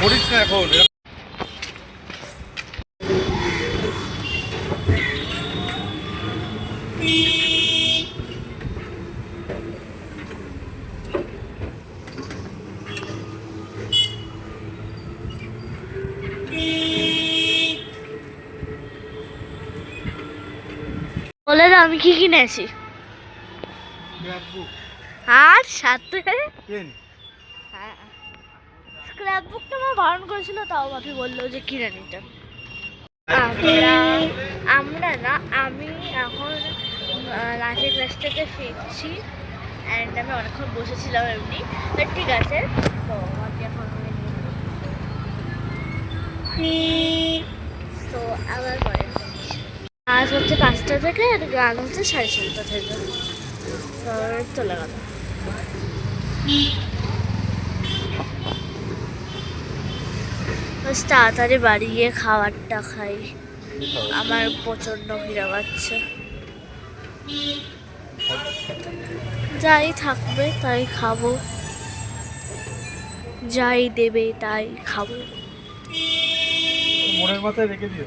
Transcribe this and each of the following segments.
করিস না এখন। বলে দাও আমি কি কিনেছি? আর সাথে স্ক্র্যাপ বুকটা আমার বারণ করেছিল তাও বাপি বলল যে কিনে নিতে। আমরা আমরা না আমি এখন লাঠি ক্লাস থেকে ফিরছি অ্যান্ড আমি অনেকক্ষণ বসেছিলাম এমনি বাট ঠিক আছে তো আমি এখন তো আবার পরে আজ হচ্ছে পাঁচটা থেকে আর গান হচ্ছে সাড়ে সাতটা থেকে। চলে গেল। বেশ তাড়াতাড়ি বাড়ি গিয়ে খাবারটা খাই। আমার প্রচণ্ড ভিড়া পাচ্ছে। যাই থাকবে তাই খাব। যাই দেবে তাই খাব। মনের মাথায় রেখে দিও।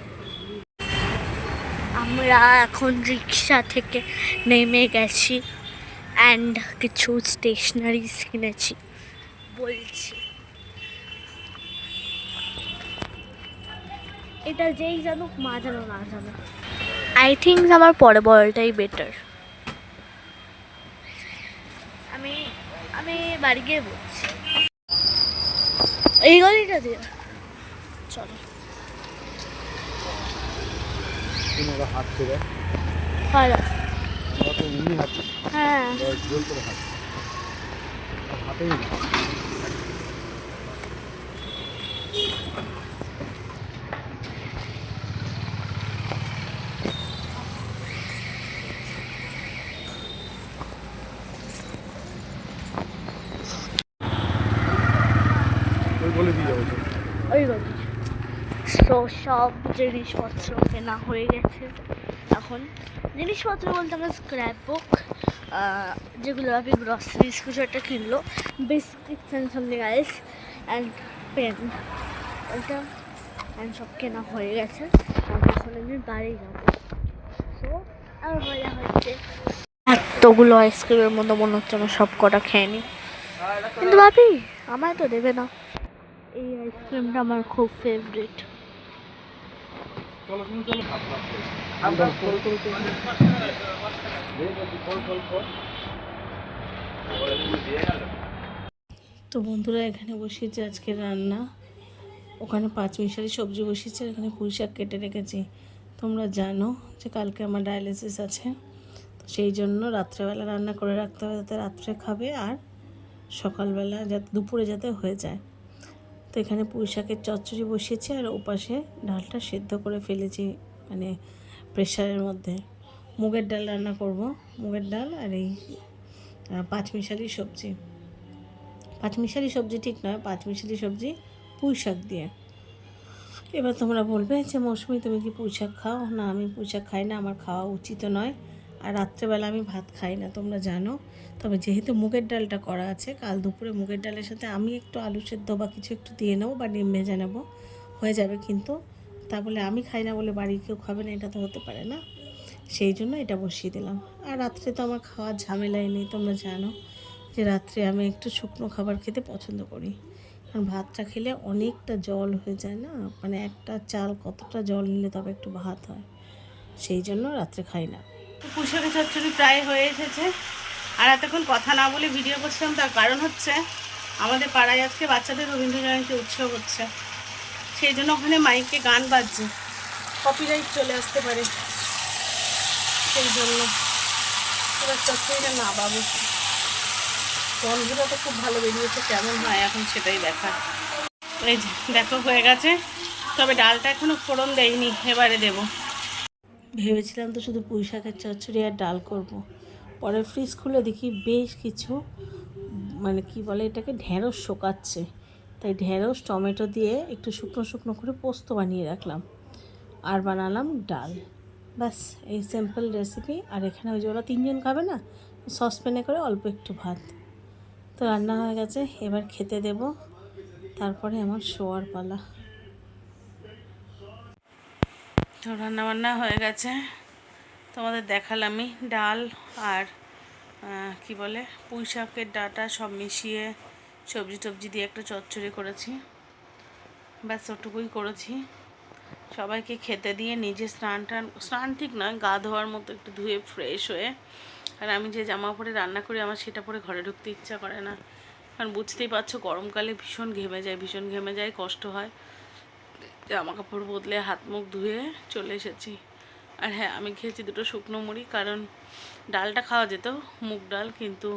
আমরা এখন রিক্সা থেকে নেমে গেছি অ্যান্ড কিছু স্টেশনারিজ কিনেছি বলছি। এটা যেই জানুক মা জানো না জানো আই থিঙ্ক আমার পরে বলটাই বেটার আমি আমি বাড়ি গিয়ে বলছি। এই গলিটা দিয়ে। চলো। হাত ছেড়ে। হয়। হ্যাঁ হাতেই না ওই বলে দিয়ে যাব ওই গলি তো সব জিনিসপত্র কেনা হয়ে গেছে। এখন জিনিসপত্র বলতে আমরা স্ক্র্যাপ বুক যেগুলো আপনি গ্রসারিজ কিছু একটা কিনলো biscuits and something ice and pen ওটা অ্যান্ড সব কেনা হয়ে গেছে। এখন আমি বাড়ি যাব। সো আর মজা হচ্ছে। এতগুলো আইসক্রিমের মতো মনে হচ্ছে আমার সব কটা খেয়ে নিই। কিন্তু ভাবি, আমায় তো দেবে না। এই আইসক্রিমটা আমার খুব ফেভারিট তো বন্ধুরা এখানে বসিয়েছি আজকে রান্না। ওখানে পাঁচ মিশালি সবজি বসিয়েছি আর এখানে পুঁই শাক কেটে রেখেছি। তোমরা জানো যে কালকে আমার ডায়ালিসিস আছে। তো সেই জন্য রাত্রেবেলা রান্না করে রাখতে হবে যাতে রাত্রে খাবে আর সকালবেলা যাতে দুপুরে যাতে হয়ে যায়। তো এখানে পুঁই শাকের চচ্চড়ি বসিয়েছি আর ওপাশে ডালটা সেদ্ধ করে ফেলেছি মানে প্রেশারের মধ্যে। মুগের ডাল রান্না করব, মুগের ডাল আর এই পাঁচমিশালি সবজি। পাঁচমিশালি সবজি ঠিক নয়, পাঁচমিশালি সবজি পুঁই শাক দিয়ে। এবার তোমরা বলবে যে, মৌসুমি, তুমি কি পুঁই শাক খাও? না, আমি পুঁই শাক খাই না, আমার খাওয়া উচিত নয়। আর রাত্রেবেলা আমি ভাত খাই না, তোমরা জানো। তবে যেহেতু মুগের ডালটা করা আছে, কাল দুপুরে মুগের ডালের সাথে আমি একটু আলু সেদ্ধ বা কিছু একটু দিয়ে নেব বা ডিম ভেজে নেব। হয়ে যাবে কিন্তু, তা বলে আমি খাই না বলে বাড়ির কেউ খাবে না, এটা তো হতে পারে না। সেই জন্য এটা বসিয়ে দিলাম। আর রাত্রে তো আমার খাওয়ার ঝামেলাই নেই, তোমরা জানো যে রাত্রে আমি একটু শুকনো খাবার খেতে পছন্দ করি। কারণ ভাতটা খেলে অনেকটা জল হয়ে যায় না মানে একটা চাল কতটা জল নিলে তবে একটু ভাত হয়। সেই জন্য রাত্রে খাই না। পুষাকে চচ্চড়ি প্রায় হয়ে এসেছে। আর এতক্ষণ কথা না বলে ভিডিও করছিলাম, তার কারণ হচ্ছে আমাদের পাড়ায় আজকে বাচ্চাদের রবীন্দ্র জয়ন্তী উৎসব হচ্ছে। সেই জন্য ওখানে মাইকে গান বাজছে। কপিরাইট চলে আসতে পারে। সেই জন্য এবার চচ্চড়িটা না পাবো গন্ধটা তো খুব ভালো বেরিয়েছে, কেমন হয় এখন সেটাই দেখা এই দেখো হয়ে গেছে। তবে ডালটা এখনও ফোড়ন দেয়নি, এবারে দেব। ভেবেছিলাম তো শুধু পুঁই শাকের চচ্চড়ি আর ডাল করব। পরে ফ্রিজ খুলে দেখি বেশ কিছু মানে কি বলে এটাকে, ঢেঁড়স শোকাচ্ছে। তাই ঢেঁড়স, টমেটো দিয়ে একটু শুকনো শুকনো করে পোস্ত বানিয়ে রাখলাম আর বানালাম ডাল। ব্যাস, এই সিম্পল রেসিপি আর এখানে ওই যে ওরা তিনজন খাবে না সসপ্যানে করে অল্প একটু ভাত। তো রান্না হয়ে গেছে, এবার খেতে দেব। তারপরে আমার শোয়ার পালা। তো রান্নাবান্না হয়ে গেছে। তোমাদের দেখালামই ডাল আর কি বলে, পুঁই শাকের ডাটা সব মিশিয়ে সবজি টবজি দিয়ে একটা চচ্চড়ি করেছি। ব্যাস, ওটুকুই করেছি। সবাইকে খেতে দিয়ে নিজে স্নান টান, স্নান ঠিক নয়, গা ধোয়ার মতো একটু ধুয়ে ফ্রেশ হয়ে, আর আমি যে জামা পরে রান্না করি, আমার সেটা পরে ঘরে ঢুকতে ইচ্ছা করে না। কারণ বুঝতেই পারছ, গরমকালে ভীষণ ঘেমে যায়, ভীষণ ঘেমে যায়, কষ্ট হয়। জামা কাপড় বদলে হাত মুখ ধুয়ে চলে এসেছি। আর হ্যাঁ আমি খেয়েছি দুটো শুকনো মুড়ি, কারণ ডালটা খাওয়া যেত, মুগ ডাল, কিন্তু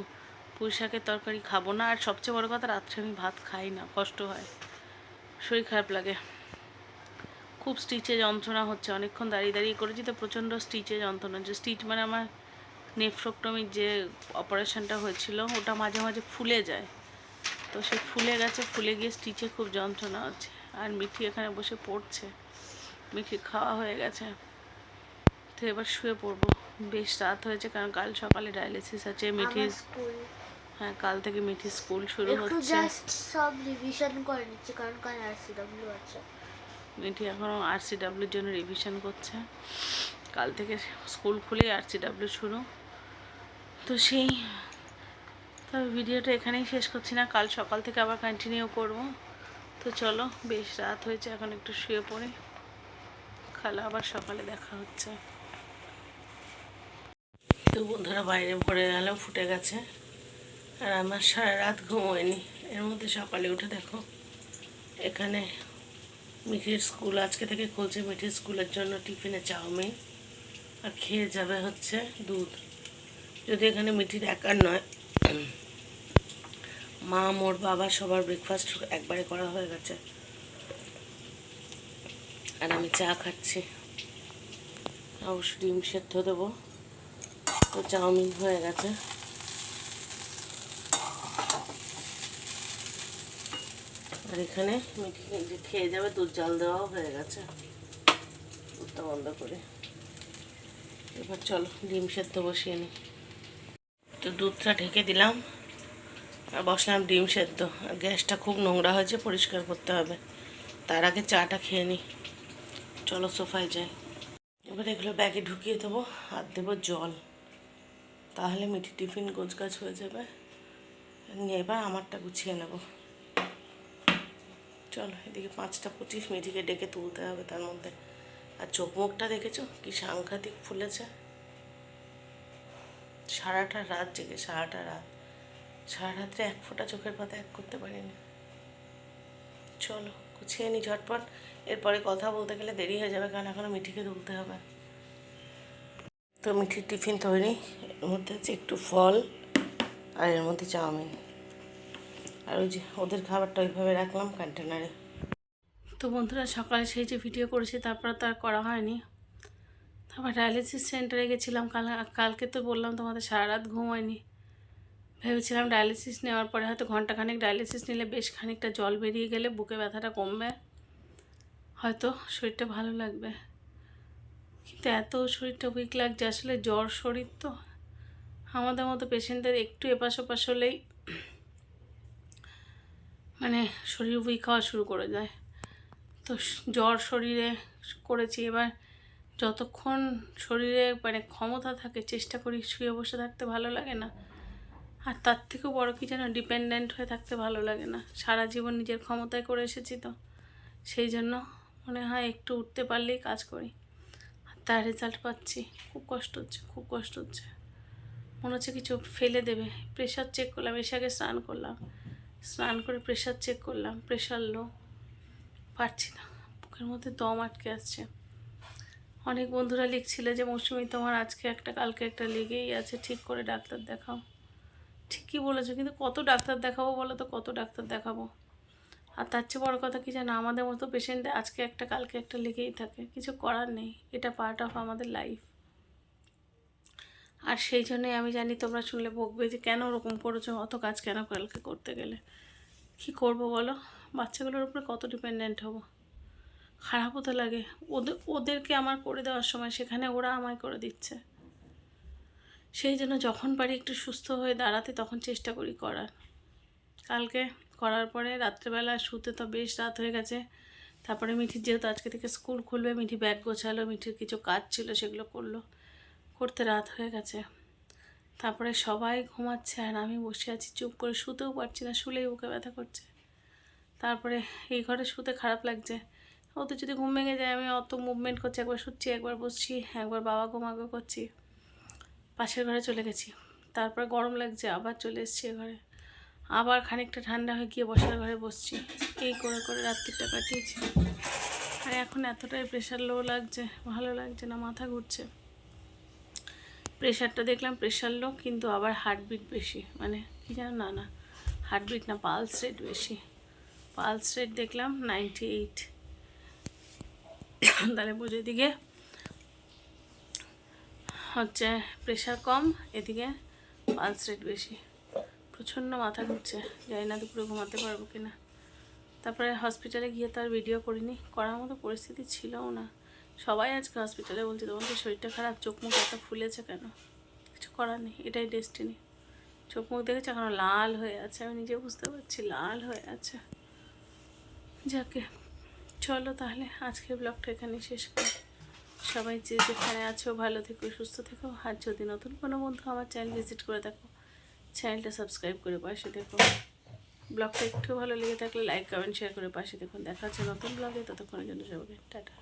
পুঁই শাকের তরকারি খাব না। আর সবচেয়ে বড় কথা, রাত্রে আমি ভাত খাই না, কষ্ট হয়। শরীর খারাপ লাগে। খুব স্টিচে যন্ত্রণা হচ্ছে। অনেকক্ষণ দাঁড়িয়ে দাঁড়িয়ে করেছি তো প্রচণ্ড স্টিচে যন্ত্রণা। যে স্টিচ মানে আমার নেফ্রোক্টমির যে অপারেশনটা হয়েছিল, ওটা মাঝে মাঝে ফুলে যায়। তো সে ফুলে গেছে, ফুলে গিয়ে স্টিচে খুব যন্ত্রণা হচ্ছে। আর মিঠি এখানে বসে পড়ছে। মিঠি খাওয়া হয়ে গেছে। তো এবার শুয়ে পড়ব। বেশ রাত হয়েছে কারণ কাল সকালে ডায়ালিসিস আছে মিঠি হ্যাঁ কাল থেকে মিঠি স্কুল শুরু হচ্ছে। জাস্ট সব রিভিশন করে নিচ্ছি কারণ কাল আরসিডব্লিউ আছে। মিঠি এখনও আরসিডাব্লিউর জন্য রিভিশন করছে। কাল থেকে স্কুল খুলে আরসিডাব্লিউ শুরু। তো সেই তবে ভিডিওটা এখানেই শেষ করছি না। কাল সকাল থেকে আবার কন্টিনিউ করব। তো চলো, বেশ রাত হয়েছে, এখন একটু শুয়ে পড়ে। খালা আবার সকালে দেখা হচ্ছে। তো বন্ধুরা, বাইরে ভরে গেল ফুটে গেছে, আর আমার সারা রাত ঘুমোয়নি। এর মধ্যে সকালে উঠে দেখো, এখানে মিঠির স্কুল, আজকে থেকে খুলছে মিঠির স্কুলের জন্য টিফিনে চাউমিন, আর খেয়ে যাবে হচ্ছে দুধ। যদি এখানে মিঠির একার নয় মা, মোর বাবা সবার ব্রেকফাস্ট একবারে করা হয়ে গেছে। আর আমি চা খাচ্ছি। অবশ্য ডিম সেদ্ধ দেবো। তো চাউমিন হয়ে গেছে। আর এখানে মিঠি খেয়ে যাবে, দুধ জল দেওয়াও হয়ে গেছে। দুধটা বন্ধ করে। এবার চলো, ডিম সেদ্ধ বসিয়ে নিই তো দুধটা ঢেকে দিলাম। বসলাম ডিম সেদ্ধ। আর গ্যাসটা খুব নোংরা হয়েছে, পরিষ্কার করতে হবে। তার আগে চাটা খেয়ে নিই চলো সোফায় যাই। এবার এগুলো ব্যাগে ঢুকিয়ে দেবো আর দেবো জল। তাহলে মিঠি টিফিন গোছগাছ হয়ে যাবে। নিয়ে এবার আমারটা গুছিয়ে নেব। চলো, এদিকে পাঁচটা পঁচিশ মিঠিকে ডেকে তুলতে হবে তার মধ্যে। আর চোখ মুখটা দেখেছ? কি সাংঘাতিক ফুলেছে। সারাটা রাত জেগে, সারাটা রাত। সারা রাত্রে এক ফোঁটা চোখের পাতা এক করতে পারিনি। চলো, গুছিয়ে নি ঝটপট। এরপরে কথা বলতে গেলে দেরি হয়ে যাবে, কারণ এখনও মিঠিকে তুলতে হবে। তো মিঠির টিফিন তৈরি, এর মধ্যে হচ্ছে একটু ফল আর এর মধ্যে চাউমিন। আর ওই যে ওদের খাবারটা ওইভাবে রাখলাম কন্টেনারে তো বন্ধুরা, সকালে সেই যে ভিডিও করেছি, তারপর তো আর করা হয়নি। তারপর ডায়ালিসিস সেন্টারে গেছিলাম, কাল কালকে তো বললাম তোমাদের সারা রাত ঘুম হয়নি ভেবেছিলাম ডায়ালিসিস নেওয়ার পরে হয়তো ঘন্টাখানেক ডায়ালিসিস নিলে বেশ খানিকটা জল বেরিয়ে গেলে বুকে ব্যথাটা কমবে। হয়তো শরীরটা ভালো লাগবে। কিন্তু এত শরীরটা উইক লাগছে, আসলে জ্বর শরীর তো। আমাদের মতো পেশেন্টদের একটু এপাশ ওপাশ হলেই মানে শরীর উইক হওয়া শুরু করে যায় তো জ্বর শরীরে করেছি, এবার যতক্ষণ শরীরে মানে ক্ষমতা থাকে, চেষ্টা করি শুয়ে বসে থাকতে ভালো লাগে না। আর তার থেকেও বড় কি যেন ডিপেন্ডেন্ট হয়ে থাকতে ভালো লাগে না। সারা জীবন নিজের ক্ষমতায় করে এসেছি তো। সেই জন্য মনে হয় একটু উঠতে পারলেই কাজ করি। আর তার রেজাল্ট পাচ্ছি। খুব কষ্ট হচ্ছে, খুব কষ্ট হচ্ছে। মনে হচ্ছে কিছু ফেলে দেবে। প্রেশার চেক করলাম, এসে আগে স্নান করলাম। স্নান করে প্রেশার চেক করলাম। প্রেশার লো পারছি না। বুকের মধ্যে দম আটকে আসছে। অনেক বন্ধুরা লিখছিলে যে, মৌসুমি, তোমার আজকে একটা, কালকে একটা লেগেই আছে। ঠিক করে ডাক্তার দেখাও। ঠিকই বলেছ, কিন্তু কত ডাক্তার দেখাবো বলো তো, কত ডাক্তার দেখাবো? আর তার চেয়ে বড় কথা কি জানো, আমাদের মতো পেশেন্ট আজকে একটা, কালকে একটা লেগেই থাকে, কিছু করার নেই, এটা পার্ট অফ আমাদের লাইফ আর সেই জন্যই আমি জানি তোমরা শুনলে বকবে যে কেন ওরকম করেছ, অত কাজ কেন কালকে করতে গেলে? কি করব বলো? বাচ্চাগুলোর উপরে কত ডিপেন্ডেন্ট হব? খারাপও তো লাগে। ওদের ওদেরকে আমার করে দেওয়ার সময় সেখানে ওরা আমায় করে দিচ্ছে। সেই জন্য যখন পারি একটু সুস্থ হয়ে দাঁড়াতে তখন চেষ্টা করি করার। কালকে করার পরে রাত্রেবেলা শুতে তো বেশ রাত হয়ে গেছে। তারপরে মিঠির যেহেতু আজকে থেকে স্কুল খুলবে, মিঠি ব্যাগ গোছালো, মিঠির কিছু কাজ ছিল সেগুলো করল। করতে রাত হয়ে গেছে। তারপরে সবাই ঘুমাচ্ছে আর আমি বসে আছি, চুপ করে শুতেও পারছি না, শুলেই বুকে ব্যথা করছে। তারপরে এই ঘরে শুতে খারাপ লাগছে। ও তো যদি ঘুম ভেঙে যায়, আমি অত মুভমেন্ট করছি, একবার শুচ্ছি, একবার বসছি, একবার বাবা ঘুমাগো করছি। পাশের ঘরে চলে গেছি। তারপর গরম লাগছে, আবার চলে এসেছি ঘরে। আবার খানিকটা ঠান্ডা হয়ে গিয়ে বসার ঘরে বসছি। এই করে করে রাত্রিটা কাটিয়েছি। আর এখন এতটাই প্রেশার লো লাগছে, ভালো লাগছে না, মাথা ঘুরছে। প্রেশারটা দেখলাম প্রেশার লো কিন্তু আবার হার্টবিট বেশি। মানে কি জানো না না হার্টবিট না পালস রেট বেশি। পালস রেট দেখলাম নাইনটি এইট তাহলে বুঝে দিকে হচ্ছে প্রেশার কম, এদিকে পালস রেট বেশি। প্রচণ্ড মাথা ঘুরছে, জানি না দুপুরে ঘুমাতে পারব কি না তারপরে হসপিটালে গিয়ে তার ভিডিও করিনি, করার মতো পরিস্থিতি ছিলও না। সবাই আজকে হসপিটালে বলছে, তোমার তো শরীরটা খারাপ, চোখ মুখ এত ফুলেছে কেন? কিছু করার নেই, এটাই ডেস্টিনি চোখ মুখ দেখেছে, এখনও লাল হয়ে আছে, আমি নিজে বুঝতে পারছি, লাল হয়ে আছে। যাকে, চলো তাহলে আজকের ব্লগটা এখানে শেষ করি। সবাই যে যেখানে আছো, ভালো থেকো, সুস্থ থেকো। আর যদি নতুন কোনো বন্ধু আমার চ্যানেল ভিজিট করে দেখো চ্যানেলটা সাবস্ক্রাইব করে পাশে দেখো ব্লগটা একটু ভালো লেগে থাকলে লাইক কমেন্ট শেয়ার করে পাশে দেখুন দেখা হচ্ছে নতুন ব্লগে, ততক্ষণের জন্য সবাইকে টাটা।